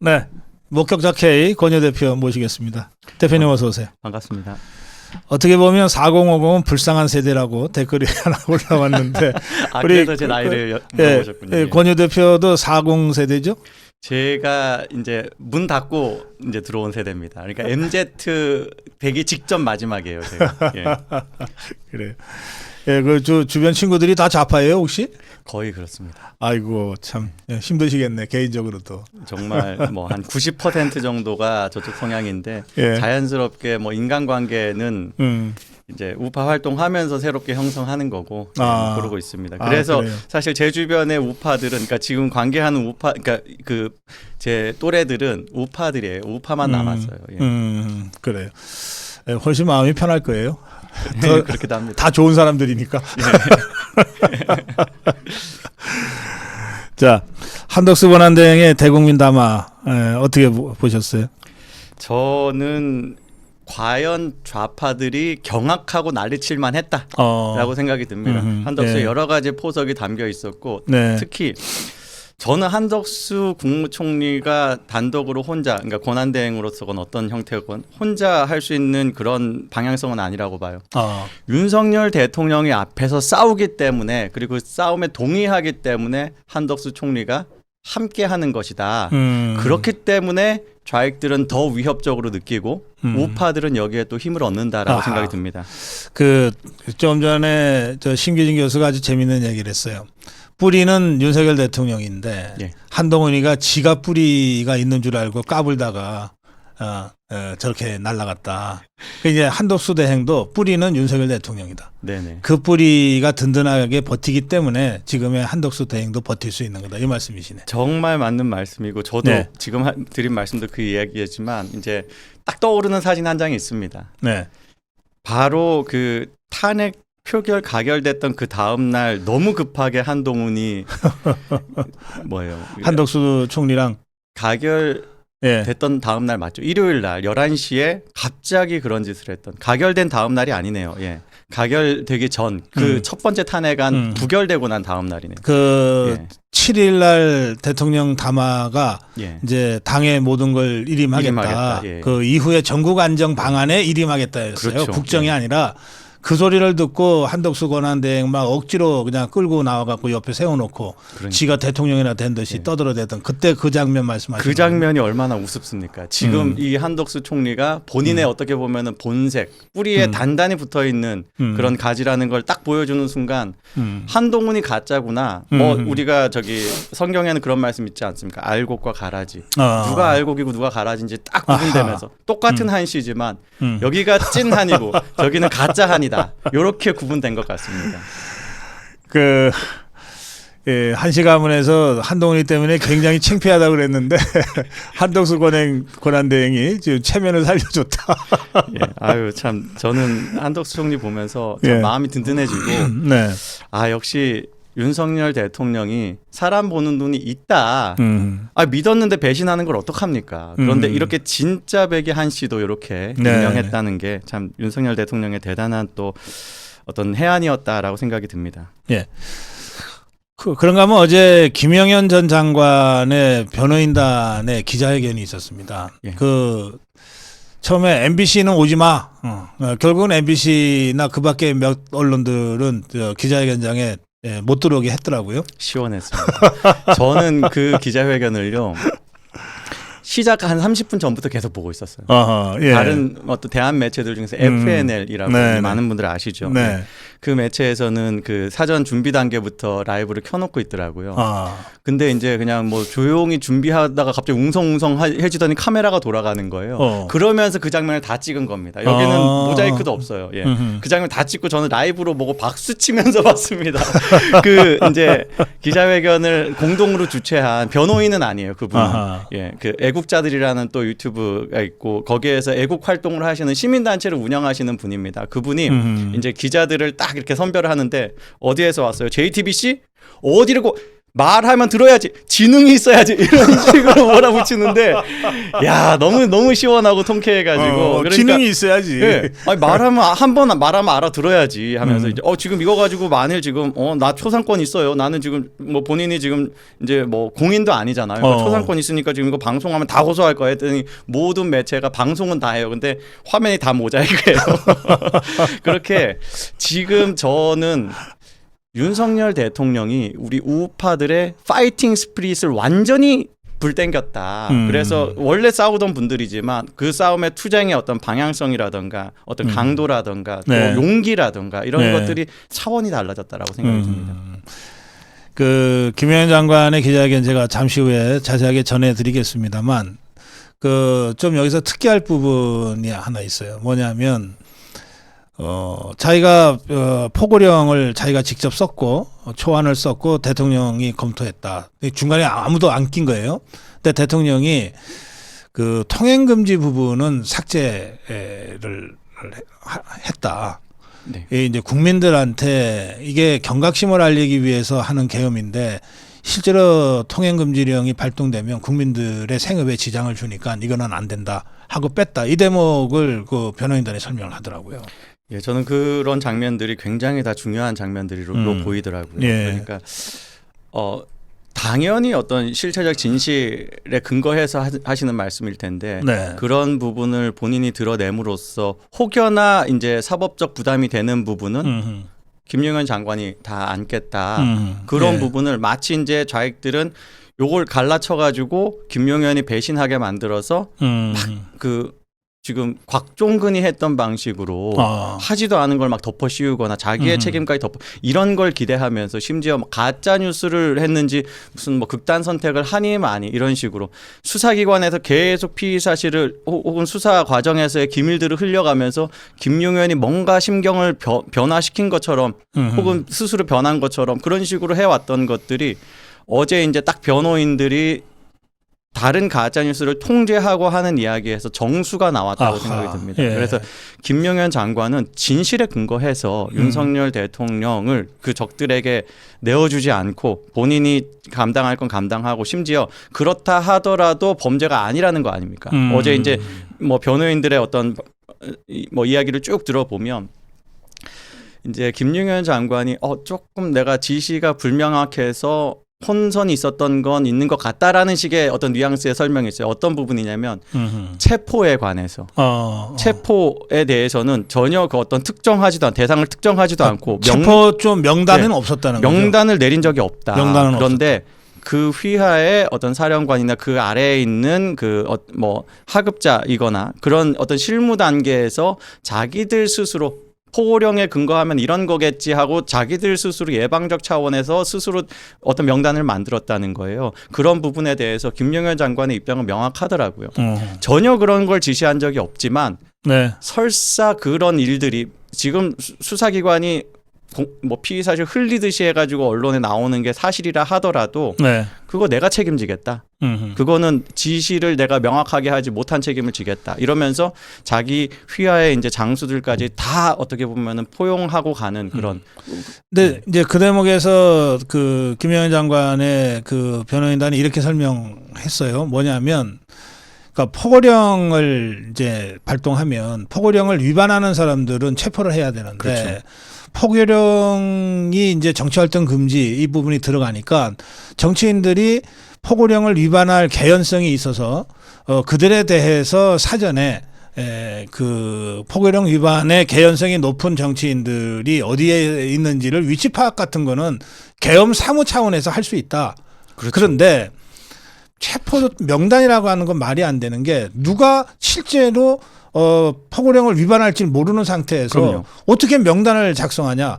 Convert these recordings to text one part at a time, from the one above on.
네. 목격자 K 권유 대표 모시겠습니다. 대표님 어서 오세요. 반갑습니다. 어떻게 보면 4050은 불쌍한 세대라고 댓글이 하나 올라왔는데 아, 우리 그래서 제 그- 나이를 여- 예, 물어보셨군요. 예, 예. 권유 대표도 40 세대죠? 제가 이제 문 닫고 이제 들어온 세대입니다. 그러니까 MZ 되기 직전 마지막이에요, 제가. 예, 그래요. 예, 그 주, 주변 친구들이 다 좌파예요, 혹시? 거의 그렇습니다. 아이고 참 예, 힘드시겠네 개인적으로도. 정말 뭐 한 90% 정도가 저쪽 성향인데 예. 자연스럽게 뭐 인간관계는 음. 이제 우파 활동하면서 새롭게 형성하는 거고 예, 아. 그러고 있습니다. 아, 그래서 그래요? 사실 제 주변의 우파들은 그러니까 지금 관계하는 우파 그러니까 그 제 또래들은 우파들이에요. 우파만 남았어요. 예. 음, 그래요. 예, 훨씬 마음이 편할 거예요. 예, 더- 그렇게도 합니다. 다 좋은 사람들이니까. 자, 한덕수 권한대행의 대국민 담화 에, 어떻게 보- 보셨어요? 저는 과연 좌파들이 경악하고 난리칠만 했다라고 어, 생각이 듭니다. 음흠, 한덕수에 예. 여러 가지 포석이 담겨 있었고 네, 특히 저는 한덕수 국무총리가 단독으로 혼자 그러니까 권한 대행으로서건 어떤 형태건 혼자 할 수 있는 그런 방향성은 아니라고 봐요. 어, 윤석열 대통령이 앞에서 싸우기 때문에 그리고 싸움에 동의하기 때문에 한덕수 총리가 함께 하는 것이다. 음, 그렇기 때문에 좌익들은 더 위협적으로 느끼고 음. 우파들은 여기에 또 힘을 얻는다라고 아하. 생각이 듭니다. 그 좀 전에 저 신규진 교수가 아주 재밌는 얘기를 했어요. 뿌리는 윤석열 대통령인데 예. 한동훈이가 지가 뿌리가 있는 줄 알고 까불다가 어, 어, 저렇게 날라갔다. 그 이제 한덕수 대행도 뿌리는 윤석열 대통령이다. 네네. 그 뿌리가 든든하게 버티기 때문에 지금의 한덕수 대행도 버틸 수 있는 거다. 이 말씀이시네. 정말 맞는 말씀이고 저도 네. 지금 하- 드린 말씀도 그 이야기였지만 이제 딱 떠오르는 사진 한 장이 있습니다. 네. 바로 그 탄핵 표결 가결됐던 그 다음 날 너무 급하게 한동훈이 뭐예요? 한덕수 총리랑 가결 예. 됐던 다음 날 맞죠? 일요일 날 11시에 갑자기 그런 짓을 했던 가결된 다음 날이 아니네요. 예. 가결되기 전그 음. 첫 번째 탄핵안 음. 부결되고 난 다음 날이네요. 그 예. 7일 날 대통령 담화가 예. 이제 당의 모든 걸 일임하겠다. 일임하겠다. 예. 그 이후에 전국 안정 방안에 일임하겠다였어요. 그렇죠. 국정이 예. 아니라 그 소리를 듣고 한덕수 권한대행 막 억지로 그냥 끌고 나와갖고 옆에 세워놓고 그러니까. 지가 대통령이나 된 듯이 예. 떠들어대던 그때 그 장면 말씀하시는 그 장면이 얼마나 우습습니까? 지금 음. 이 한덕수 총리가 본인의 어떻게 보면은 본색 뿌리에 음. 단단히 붙어 있는 음. 그런 가지라는 걸 딱 보여주는 순간 음. 한동훈이 가짜구나. 뭐 음. 우리가 저기 성경에는 그런 말씀 있지 않습니까? 알곡과 가라지. 어. 누가 알곡이고 누가 가라지인지 딱 구분되면서 똑같은 한시지만 음. 여기가 찐 한이고 저기는 가짜 한이다. 이렇게 구분된 것 같습니다. 그 예, 한시 가문에서 한동훈이 때문에 굉장히 창피하다고 그랬는데 한덕수 권행 권한대행이 지금 체면을 살려줬다. 예. 아유 참 저는 한덕수 총리 보면서 참 예. 마음이 든든해지고 네. 아 역시 윤석열 대통령이 사람 보는 눈이 있다. 음. 아 믿었는데 배신하는 걸 어떡합니까? 그런데 음. 이렇게 진짜 백의 한 씨도 이렇게 네. 임명했다는 게 참 윤석열 대통령의 대단한 또 어떤 해안이었다라고 생각이 듭니다. 예. 그, 그런가 하면 어제 김영현 전 장관의 변호인단의 기자회견이 있었습니다. 예. 그 처음에 MBC는 오지 마. 어, 어, 결국은 MBC나 그 밖에 몇 언론들은 저 기자회견장에 예, 못 들어오게 했더라고요. 시원했습니다. 저는 그 기자회견을요. 시작 한 30분 전부터 계속 보고 있었어요. 어허, 예. 다른 어떤 대한 매체들 중에서 음. FNL이라고 네, 많은 분들 아시죠? 네. 그 매체에서는 그 사전 준비 단계부터 라이브를 켜놓고 있더라고요. 아, 근데 이제 그냥 뭐 조용히 준비하다가 갑자기 웅성웅성 하- 해지더니 카메라가 돌아가는 거예요. 어. 그러면서 그 장면을 다 찍은 겁니다. 여기는 아. 모자이크도 없어요. 예. 음흠. 그 장면 다 찍고 저는 라이브로 보고 박수 치면서 봤습니다. 그 이제 기자회견을 공동으로 주최한 변호인은 아니에요. 그분은. 아하. 예. 그 애국자들이라는 또 유튜브가 있고 거기에서 애국 활동을 하시는 시민 단체를 운영하시는 분입니다. 그분이 음흠. 이제 기자들을 딱 이렇게 선별을 하는데 어디에서 왔어요? JTBC? 어디를 고 말하면 들어야지 지능이 있어야지 이런 식으로 몰아붙이는데 야 너무 너무 시원하고 통쾌해가지고 어, 그러니까 지능이 있어야지. 예. 아니, 말하면 한 번 말하면 알아들어야지 하면서 음. 이제 어 지금 이거 가지고 만일 지금 어 나 초상권 있어요. 나는 지금 뭐 본인이 지금 이제 뭐 공인도 아니잖아요. 그러니까 어. 초상권 있으니까 지금 이거 방송하면 다 고소할 거야 했더니 모든 매체가 방송은 다 해요. 근데 화면이 다 모자이크예요. 그렇게 지금 저는 윤석열 대통령이 우리 우파들의 파이팅 스피릿을 완전히 불땡겼다. 음. 그래서 원래 싸우던 분들이지만 그 싸움의 투쟁의 어떤 방향성이라던가 어떤 음. 강도라던가 또 네. 용기라던가 이런 네. 것들이 차원이 달라졌다라고 생각이 듭니다. 음. 그 김영현 장관의 기자회견 제가 잠시 후에 자세하게 전해드리겠습니다만 그 좀 여기서 특이할 부분이 하나 있어요. 뭐냐면 어 자기가 어, 포고령을 자기가 직접 썼고 어, 초안을 썼고 대통령이 검토했다. 중간에 아무도 안 낀 거예요. 근데 대통령이 그 통행 금지 부분은 삭제를 하- 했다. 네. 이 이제 국민들한테 이게 경각심을 알리기 위해서 하는 계엄인데 실제로 통행 금지령이 발동되면 국민들의 생업에 지장을 주니까 이거는 안 된다 하고 뺐다. 이 대목을 그 변호인단에 설명을 하더라고요. 예, 저는 그런 장면들이 굉장히 다 중요한 장면들로 음. 보이더라고요. 예. 그러니까 어 당연히 어떤 실체적 진실에 근거해서 하- 하시는 말씀일 텐데 네. 그런 부분을 본인이 드러냄으로써 혹여나 이제 사법적 부담이 되는 부분은 음, 김용현 장관이 다 안겠다. 음. 그런 예. 부분을 마치 이제 좌익들은 요걸 갈라쳐 가지고 김용현이 배신하게 만들어서 음. 그 지금 곽종근이 했던 방식으로 아. 하지도 않은 걸 막 덮어 씌우거나 자기의 음. 책임까지 덮어 이런 걸 기대하면서 심지어 막 가짜 뉴스를 했는지 무슨 뭐 극단 선택을 하니 마니 이런 식으로 수사기관에서 계속 피의 사실을 혹- 혹은 수사 과정에서의 기밀들을 흘려가면서 김용현이 뭔가 심경을 변- 변화시킨 것처럼 음. 혹은 스스로 변한 것처럼 그런 식으로 해왔던 것들이 어제 이제 딱 변호인들이 다른 가짜 뉴스를 통제하고 하는 이야기에서 정수가 나왔다고 아하, 생각이 듭니다. 예. 그래서 김용현 장관은 진실에 근거해서 음. 윤석열 대통령을 그 적들에게 내어주지 않고 본인이 감당할 건 감당하고 심지어 그렇다 하더라도 범죄가 아니라는 거 아닙니까? 음. 어제 이제 뭐 변호인들의 어떤 이- 뭐 이야기를 쭉 들어보면 이제 김용현 장관이 어 조금 내가 지시가 불명확해서 혼선이 있었던 건 있는 것 같다라는 식의 어떤 뉘앙스의 설명이 있어요. 어떤 부분이냐면 음. 체포에 관해서 어. 어. 체포에 대해서는 전혀 그 어떤 특정하지도 않 대상을 특정하지도 않고 명, 체포 좀 명단은 네. 없었다는 거죠. 명단을 내린 적이 없다. 명단은 그런데 그 휘하에 어떤 사령관이나 그 아래에 있는 그뭐 하급자이거나 그런 어떤 실무 단계에서 자기들 스스로 포고령에 근거하면 이런 거겠지 하고 자기들 스스로 예방적 차원에서 스스로 어떤 명단을 만들었다는 거예요. 그런 부분에 대해서 김용현 장관의 입장은 명확하더라고요. 어. 전혀 그런 걸 지시한 적이 없지만 네. 설사 그런 일들이 지금 수- 수사기관이 공- 뭐 피의 사실 흘리듯이 해가지고 언론에 나오는 게 사실이라 하더라도 네. 그거 내가 책임지겠다. 음. 그거는 지시를 내가 명확하게 하지 못한 책임을 지겠다. 이러면서 자기 휘하의 이제 장수들까지 다 어떻게 보면은 포용하고 가는 그런 근데 네. 이제 그 대목에서 그 김영현 장관의 그 변호인단이 이렇게 설명했어요. 뭐냐면 그러니까 포고령을 이제 발동하면 포고령을 위반하는 사람들은 체포를 해야 되는데 그렇죠. 포고령이 이제 정치활동 금지 이 부분이 들어가니까 정치인들이 포고령을 위반할 개연성이 있어서 어 그들에 대해서 사전에 에, 그 포고령 위반의 개연성이 높은 정치인들이 어디에 있는지를 위치 파악 같은 거는 계엄 사무 차원에서 할 수 있다. 그렇죠. 그런데 체포 명단이라고 하는 건 말이 안 되는 게 누가 실제로 어 포고령을 위반할지 모르는 상태에서 그럼요. 어떻게 명단을 작성하냐?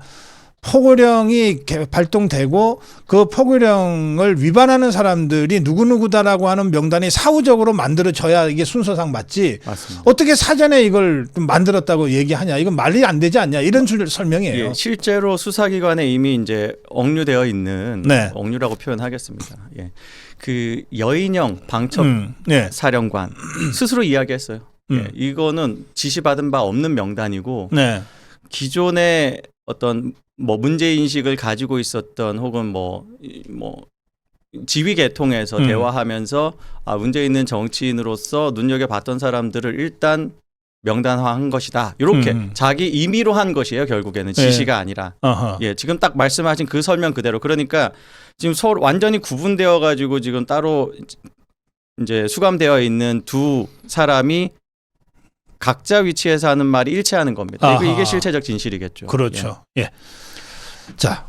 포고령이 개- 발동되고 그 포고령을 위반하는 사람들이 누구누구다라고 하는 명단이 사후적으로 만들어져야 이게 순서상 맞지. 맞습니다. 어떻게 사전에 이걸 좀 만들었다고 얘기하냐? 이건 말이 안 되지 않냐? 이런 줄 설명이에요. 예, 실제로 수사기관에 이미 이제 억류되어 있는 네. 억류라고 표현하겠습니다. 예. 그 여인영 방첩 음, 네. 사령관 스스로 이야기했어요. 예, 음. 이거는 지시받은 바 없는 명단이고 네. 기존의 어떤 뭐 문제 인식을 가지고 있었던 혹은 뭐뭐 지휘 계통에서 음. 대화하면서 아 문제 있는 정치인으로서 눈여겨 봤던 사람들을 일단 명단화한 것이다. 이렇게 음. 자기 임의로 한 것이에요. 결국에는 네. 지시가 아니라. 어허. 예, 지금 딱 말씀하신 그 설명 그대로. 그러니까 지금 서로 완전히 구분되어 가지고 지금 따로 이제 수감되어 있는 두 사람이 각자 위치에서 하는 말이 일치하는 겁니다. 아하. 이게 실체적 진실이겠죠. 그렇죠. 예. 자,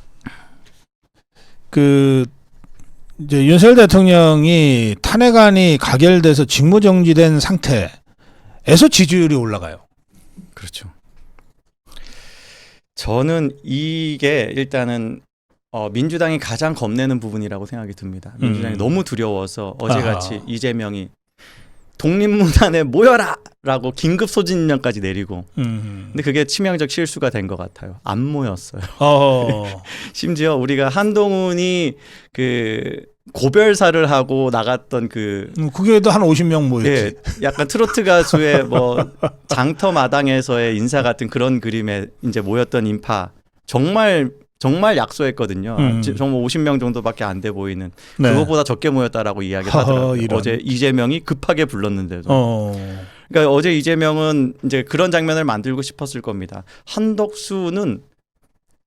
그 이제 윤석열 대통령이 탄핵안이 가결돼서 직무 정지된 상태에서 지지율이 올라가요. 그렇죠. 저는 이게 일단은 어, 민주당이 가장 겁내는 부분이라고 생각이 듭니다. 민주당이 음. 너무 두려워서 어제같이 아하. 이재명이 독립문안에 모여라 라고 긴급 소진령까지 내리고 음. 근데 그게 치명적 실수가 된 것 같아요. 안 모였어요. 어. 심지어 우리가 한동훈이 그 고별사를 하고 나갔던 그 음, 그게도 한 50명 모였지. 예, 약간 트로트 가수의 뭐 장터 마당에서의 인사 같은 그런 그림에 이제 모였던 인파 정말 정말 약소했거든요. 음. 지- 정말 50명 정도밖에 안 돼 보이는 네. 그거보다 적게 모였다라고 이야기를 허허, 하더라고요. 이런. 어제 이재명이 급하게 불렀는데도. 어. 그러니까 어제 이재명은 이제 그런 장면을 만들고 싶었을 겁니다. 한덕수는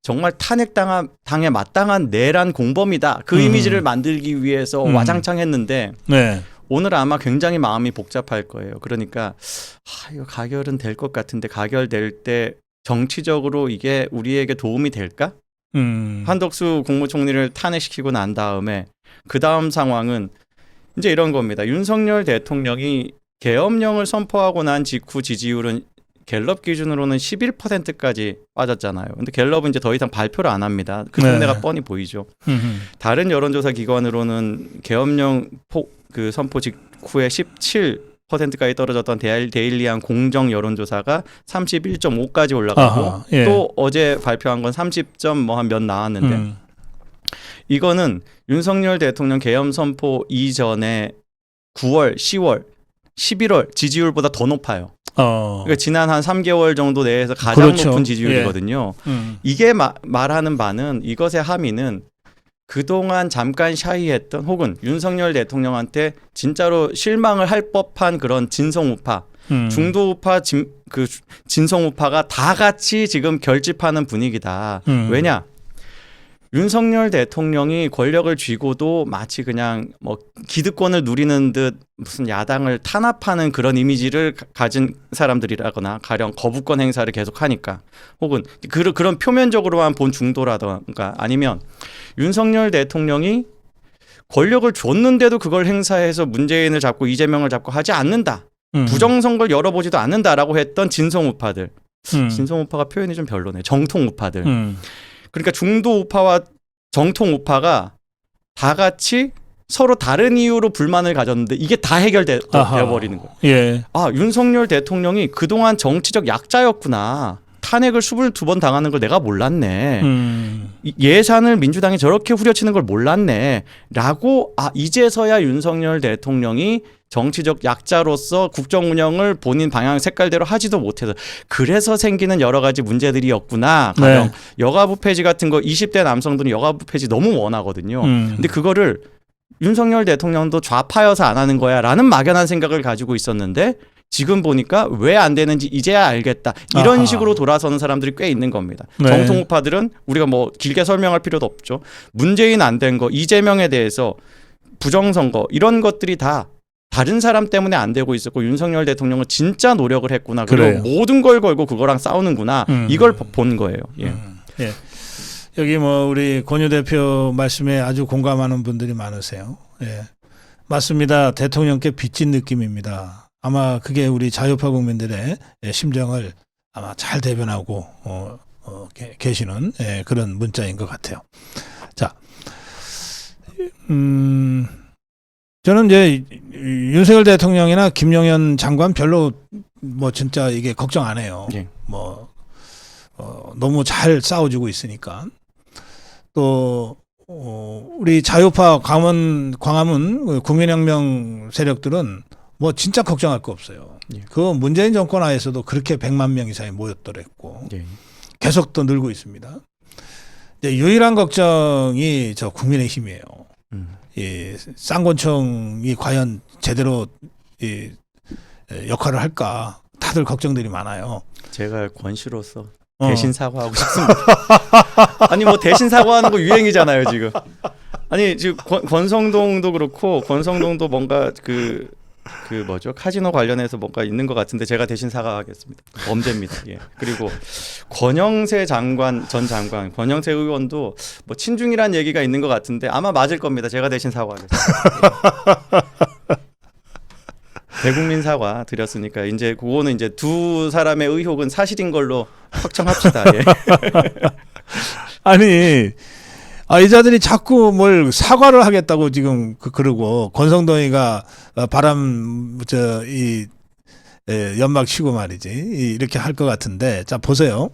정말 탄핵당한 당에 마땅한 내란 공범이다. 그 음. 이미지를 만들기 위해서 음. 와장창 했는데 네. 오늘 아마 굉장히 마음이 복잡할 거예요. 그러니까 아, 이거 가결은 될 것 같은데 가결될 때 정치적으로 이게 우리에게 도움이 될까? 음. 한덕수 국무총리를 탄핵시키고 난 다음에 그 다음 상황은 이제 이런 겁니다. 윤석열 대통령이 계엄령을 선포하고 난 직후 지지율은 갤럽 기준으로는 11%까지 빠졌잖아요. 근데 갤럽은 이제 더 이상 발표를 안 합니다. 그 네. 동네가 뻔히 보이죠. 음. 다른 여론조사 기관으로는 계엄령 포, 그 선포 직후에 17% 까지 떨어졌던 데일, 데일리안 공정 여론조사가 31.5까지 올라가고 아하, 예. 또 어제 발표한 건 30점 뭐 한 몇 나왔는데 음. 이거는 윤석열 대통령 계엄 선포 이전에 9월, 10월, 11월 지지율보다 더 높아요. 어. 그러니까 지난 한 3개월 정도 내에서 가장 그렇죠. 높은 지지율이거든요. 음. 이게 마- 말하는 바는 이것의 함의는 그동안 잠깐 샤이했던 혹은 윤석열 대통령한테 진짜로 실망을 할 법한 그런 진성우파, 음. 중도우파, 진, 그 진성우파가 다 같이 지금 결집하는 분위기다. 음. 왜냐? 윤석열 대통령이 권력을 쥐고도 마치 그냥 뭐 기득권을 누리는 듯 무슨 야당을 탄압하는 그런 이미지를 가- 가진 사람들이라거나 가령 거부권 행사를 계속 하니까 혹은 그, 그런 표면적으로만 본 중도라던가 아니면 윤석열 대통령이 권력을 줬는데도 그걸 행사해서 문재인을 잡고 이재명을 잡고 하지 않는다. 음. 부정선거를 열어보지도 않는다라고 했던 진성우파들. 음. 진성우파가 표현이 좀 별로네. 정통우파들. 음. 그러니까 중도 우파와 정통 우파가 다 같이 서로 다른 이유로 불만을 가졌는데 이게 다 해결되어 아하. 버리는 거예요. 예. 아 윤석열 대통령이 그동안 정치적 약자였구나. 탄핵을 22번 당하는 걸 내가 몰랐네. 음. 이- 예산을 민주당이 저렇게 후려치는 걸 몰랐네. 라고 아 이제서야 윤석열 대통령이 정치적 약자로서 국정 운영을 본인 방향 색깔대로 하지도 못해서 그래서 생기는 여러 가지 문제들이었구나. 가령 네. 여가부 폐지 같은 거 20대 남성들은 여가부 폐지 너무 원하거든요. 음. 근데 그거를 윤석열 대통령도 좌파여서 안 하는 거야라는 막연한 생각을 가지고 있었는데 지금 보니까 왜 안 되는지 이제야 알겠다. 이런 아하. 식으로 돌아서는 사람들이 꽤 있는 겁니다. 네. 정통우파들은 우리가 뭐 길게 설명할 필요도 없죠. 문재인 안 된 거, 이재명에 대해서 부정선거 이런 것들이 다 다른 사람 때문에 안 되고 있었고 윤석열 대통령은 진짜 노력을 했구나. 그리고 그래요. 모든 걸 걸고 그거랑 싸우는구나. 음. 이걸 본 거예요. 예. 음. 예. 여기 뭐 우리 권유 대표 말씀에 아주 공감하는 분들이 많으세요. 예. 맞습니다. 대통령께 빚진 느낌입니다. 아마 그게 우리 자유파 국민들의 예, 심정을 아마 잘 대변하고 어, 어, 계- 계시는 예, 그런 문자인 것 같아요. 자, 음, 저는 이제 윤석열 대통령이나 김영현 장관 별로 뭐 진짜 이게 걱정 안 해요. 예. 뭐 어, 너무 잘 싸워주고 있으니까 또 어, 우리 자유파 광원 광화문 그 국민혁명 세력들은 뭐 진짜 걱정할 거 없어요. 예. 그 문재인 정권 하에서도 그렇게 100만 명 이상이 모였더랬고 예. 계속 또 늘고 있습니다. 이제 유일한 걱정이 저 국민의힘이에요. 음. 이 쌍권총이 과연 제대로 이 에, 역할을 할까 다들 걱정들이 많아요. 제가 권씨로서 어. 대신 사과하고 싶습니다. 아니 뭐 대신 사과하는 거 유행이잖아요 지금. 아니 지금 권, 권성동도 그렇고 권성동도 뭔가 그. 그 뭐죠 카지노 관련해서 뭔가 있는 것 같은데 제가 대신 사과하겠습니다 범죄입니다 예 그리고 권영세 장관 전 장관 권영세 의원도 뭐 친중이란 얘기가 있는 것 같은데 아마 맞을 겁니다 제가 대신 사과하겠습니다 예. 대국민 사과 드렸으니까 이제 그거는 이제 두 사람의 의혹은 사실인 걸로 확정합시다. 예. 아니 아, 이 자들이 자꾸 뭘 사과를 하겠다고 지금 그, 그러고 권성동이가 어, 바람 저 이 연막 치고 말이지 이- 이렇게 할 것 같은데 자 보세요.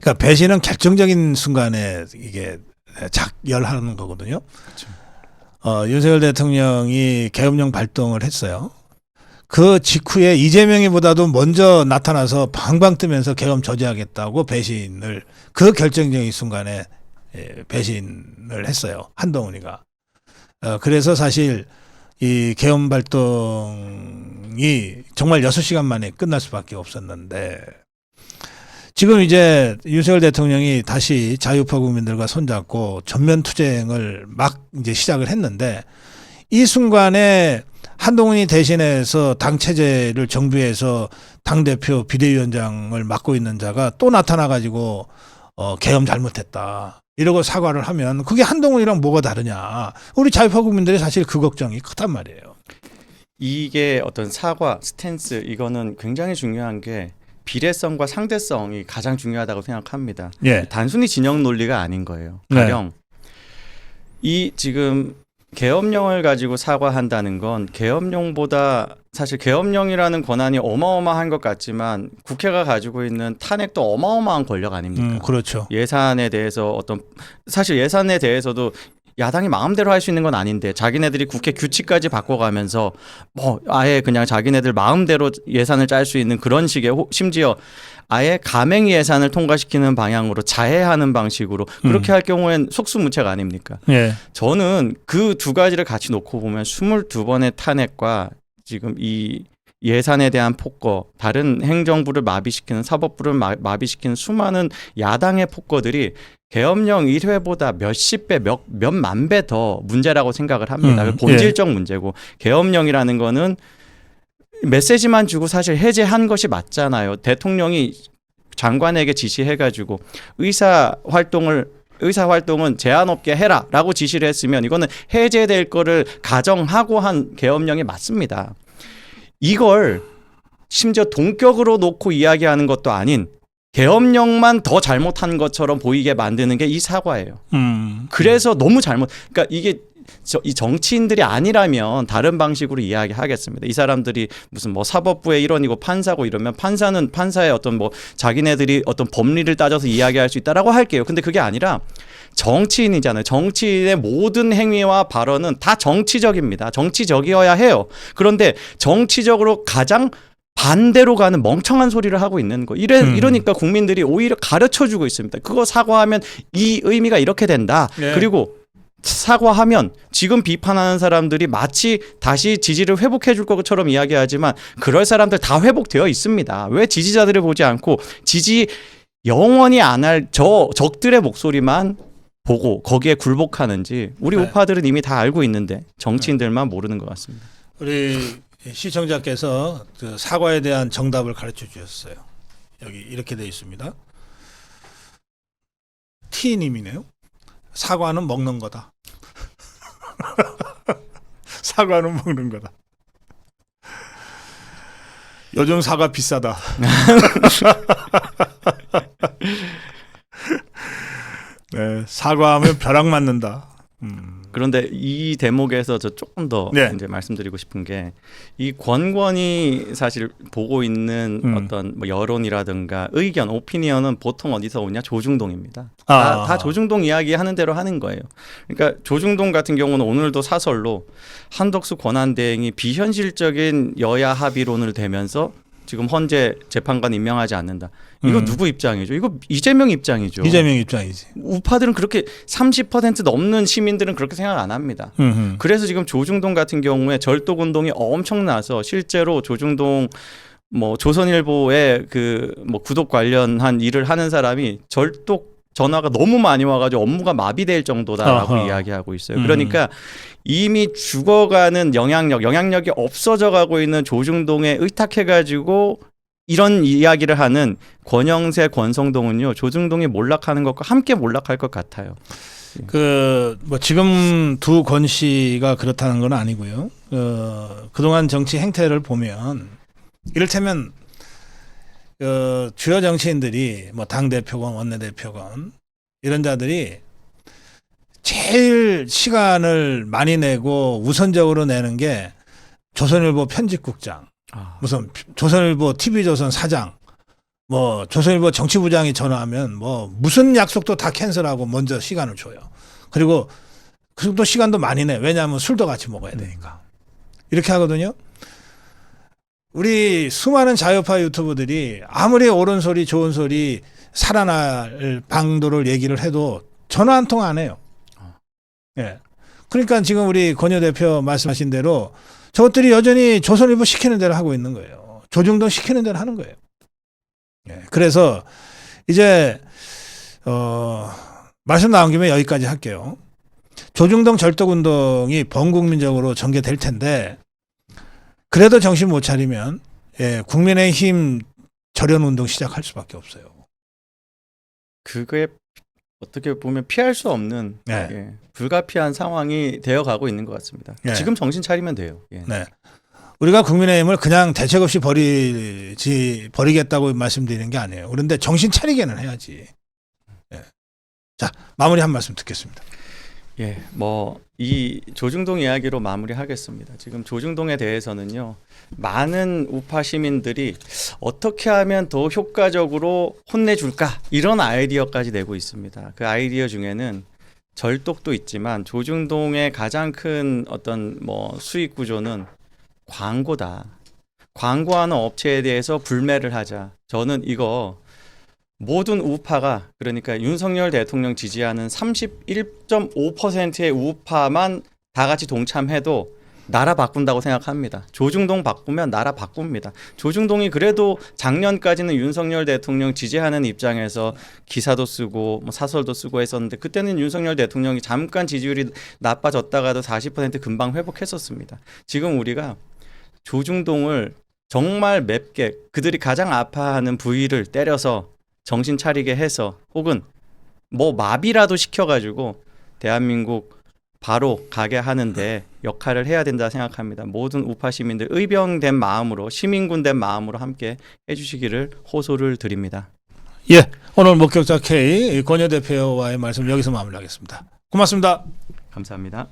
그러니까 배신은 결정적인 순간에 이게 작열하는 거거든요. 어, 윤석열 대통령이 계엄령 발동을 했어요. 그 직후에 이재명이보다도 먼저 나타나서 방방 뜨면서 계엄 저지하겠다고 배신을 그 결정적인 순간에 예, 배신을 했어요. 한동훈이가. 어, 그래서 사실 이 계엄 발동이 정말 6시간 만에 끝날 수밖에 없었는데 지금 이제 윤석열 대통령이 다시 자유파 국민들과 손잡고 전면 투쟁을 막 이제 시작을 했는데 이 순간에 한동훈이 대신해서 당 체제를 정부에서 당 대표 비대위원장을 맡고 있는 자가 또 나타나 가지고 어 계엄 잘못했다. 이러고 사과를 하면 그게 한동훈이랑 뭐가 다르냐. 우리 자유파 국민들이 사실 그 걱정이 크단 말이에요. 이게 어떤 사과 스탠스 이거는 굉장히 중요한 게 비례성과 상대성이 가장 중요하다고 생각합니다. 예. 단순히 진영 논리가 아닌 거예요. 네. 가령 이 지금 계엄령을 가지고 사과한다는 건 계엄령보다 사실 계엄령이라는 권한이 어마어마한 것 같지만 국회가 가지고 있는 탄핵도 어마어마한 권력 아닙니까? 음, 그렇죠. 예산에 대해서 어떤 사실 예산에 대해서도 야당이 마음대로 할 수 있는 건 아닌데 자기네들이 국회 규칙까지 바꿔가면서 뭐 아예 그냥 자기네들 마음대로 예산을 짤 수 있는 그런 식의 호- 심지어 아예 가맹 예산을 통과시키는 방향으로 자해하는 방식으로 그렇게 할 경우엔 속수무책 아닙니까? 예. 저는 그 두 가지를 같이 놓고 보면 22번의 탄핵과 지금 이 예산에 대한 폭거, 다른 행정부를 마비시키는 사법부를 마, 마비시키는 수많은 야당의 폭거들이 계엄령 1회보다 몇십 배, 몇, 몇만 배 더 문제라고 생각을 합니다. 음, 본질적 문제고 계엄령이라는 거는 메시지만 주고 사실 해제한 것이 맞잖아요. 대통령이 장관에게 지시해가지고 의사 활동을 의사 활동은 제한 없게 해라라고 지시를 했으면 이거는 해제될 거를 가정하고 한 계엄령이 맞습니다. 이걸 심지어 동격으로 놓고 이야기하는 것도 아닌 계엄령만 더 잘못한 것처럼 보이게 만드는 게 이 사과예요. 음. 그래서 너무 잘못. 그러니까 이게 저, 이 정치인들이 아니라면 다른 방식으로 이야기하겠습니다. 이 사람들이 무슨 뭐 사법부의 일원이고 판사고 이러면 판사는 판사의 어떤 뭐 자기네들이 어떤 법리를 따져서 이야기할 수 있다라고 할게요. 근데 그게 아니라 정치인이잖아요. 정치인의 모든 행위와 발언은 다 정치적입니다. 정치적이어야 해요. 그런데 정치적으로 가장 반대로 가는 멍청한 소리를 하고 있는 거. 이래 음. 이러니까 국민들이 오히려 가르쳐 주고 있습니다. 그거 사과하면 이 의미가 이렇게 된다. 예. 그리고 사과하면 지금 비판하는 사람들이 마치 다시 지지를 회복해 줄 것처럼 이야기하지만 그럴 사람들 다 회복되어 있습니다. 왜 지지자들을 보지 않고 지지 영원히 안 할 저 적들의 목소리만 보고 거기에 굴복하는지 우리 네. 우파들은 이미 다 알고 있는데 정치인들만 모르는 것 같습니다. 우리 시청자께서 그 사과에 대한 정답을 가르쳐 주셨어요. 여기 이렇게 돼 있습니다. T님이네요. 사과는 먹는 거다. 사과는 먹는 거다. 요즘 사과 비싸다. 네, 사과하면 벼락 맞는다. 음. 그런데 이 대목에서 저 조금 더 네. 이제 말씀드리고 싶은 게 이 권권이 사실 보고 있는 음. 어떤 뭐 여론이라든가 의견, 오피니언은 보통 어디서 오냐 조중동입니다. 아. 다, 다 조중동 이야기 하는 대로 하는 거예요. 그러니까 조중동 같은 경우는 오늘도 사설로 한덕수 권한대행이 비현실적인 여야 합의론을 대면서 지금 헌재 재판관 임명하지 않는다. 이거 음. 누구 입장이죠? 이거 이재명 입장이죠. 이재명 입장이지. 우파들은 그렇게 30% 넘는 시민들은 그렇게 생각 안 합니다. 음, 음. 그래서 지금 조중동 같은 경우에 절독 운동이 엄청나서 실제로 조중동 뭐 조선일보의 그 뭐 구독 관련한 일을 하는 사람이 절독 전화가 너무 많이 와가지고 업무가 마비될 정도다라고 아하. 이야기하고 있어요. 음. 그러니까 이미 죽어가는 영향력, 영향력이 없어져가고 있는 조중동에 의탁해가지고 이런 이야기를 하는 권영세, 권성동은요 조중동이 몰락하는 것과 함께 몰락할 것 같아요. 그, 뭐, 지금 두 권 씨가 그렇다는 건 아니고요. 어, 그동안 정치 행태를 보면, 이를테면, 어, 주요 정치인들이, 뭐, 당 대표건, 원내 대표건, 이런 자들이 제일 시간을 많이 내고 우선적으로 내는 게 조선일보 편집국장, 아. 무슨 조선일보 TV조선 사장, 뭐 조선일보 정치부장이 전화하면 뭐 무슨 약속도 다 캔슬하고 먼저 시간을 줘요. 그리고 그 정도 시간도 많이 내. 왜냐하면 술도 같이 먹어야 되니까. 이렇게 하거든요. 우리 수많은 자유파 유튜브들이 아무리 옳은 소리 좋은 소리 살아날 방도를 얘기를 해도 전화 한 통 안 해요. 예. 그러니까 지금 우리 권여 대표 말씀하신 대로 저것들이 여전히 조선일보 시키는 대로 하고 있는 거예요. 조중동 시키는 대로 하는 거예요. 예. 그래서 이제 어 말씀 나온 김에 여기까지 할게요. 조중동 절독 운동이 범국민적으로 전개될 텐데 그래도 정신 못 차리면 예, 국민의힘 절연 운동 시작할 수밖에 없어요. 그게 어떻게 보면 피할 수 없는 네. 예, 불가피한 상황이 되어가고 있는 것 같습니다. 네. 지금 정신 차리면 돼요. 예. 네. 우리가 국민의힘을 그냥 대책 없이 버리지 버리겠다고 말씀드리는 게 아니에요. 그런데 정신 차리게는 해야지. 예. 자 마무리 한 말씀 듣겠습니다. 예, 뭐 이 조중동 이야기로 마무리하겠습니다. 지금 조중동에 대해서는요, 많은 우파 시민들이 어떻게 하면 더 효과적으로 혼내줄까 이런 아이디어까지 내고 있습니다. 그 아이디어 중에는 절독도 있지만 조중동의 가장 큰 어떤 뭐 수익 구조는 광고다. 광고하는 업체에 대해서 불매를 하자. 저는 이거 모든 우파가 그러니까 윤석열 대통령 지지하는 31.5%의 우파만 다 같이 동참해도 나라 바꾼다고 생각합니다. 조중동 바꾸면 나라 바꿉니다. 조중동이 그래도 작년까지는 윤석열 대통령 지지하는 입장에서 기사도 쓰고 뭐 사설도 쓰고 했었는데 그때는 윤석열 대통령이 잠깐 지지율이 나빠졌다가도 40% 금방 회복했었습니다. 지금 우리가 조중동을 정말 맵게 그들이 가장 아파하는 부위를 때려서 정신 차리게 해서 혹은 뭐 마비라도 시켜가지고 대한민국 바로 가게 하는데 역할을 해야 된다 생각합니다. 모든 우파 시민들 의병된 마음으로 시민군 된 마음으로 함께 해주시기를 호소를 드립니다. 예, 오늘 목격자 K 권여 대표와의 말씀 여기서 마무리하겠습니다. 고맙습니다. 감사합니다.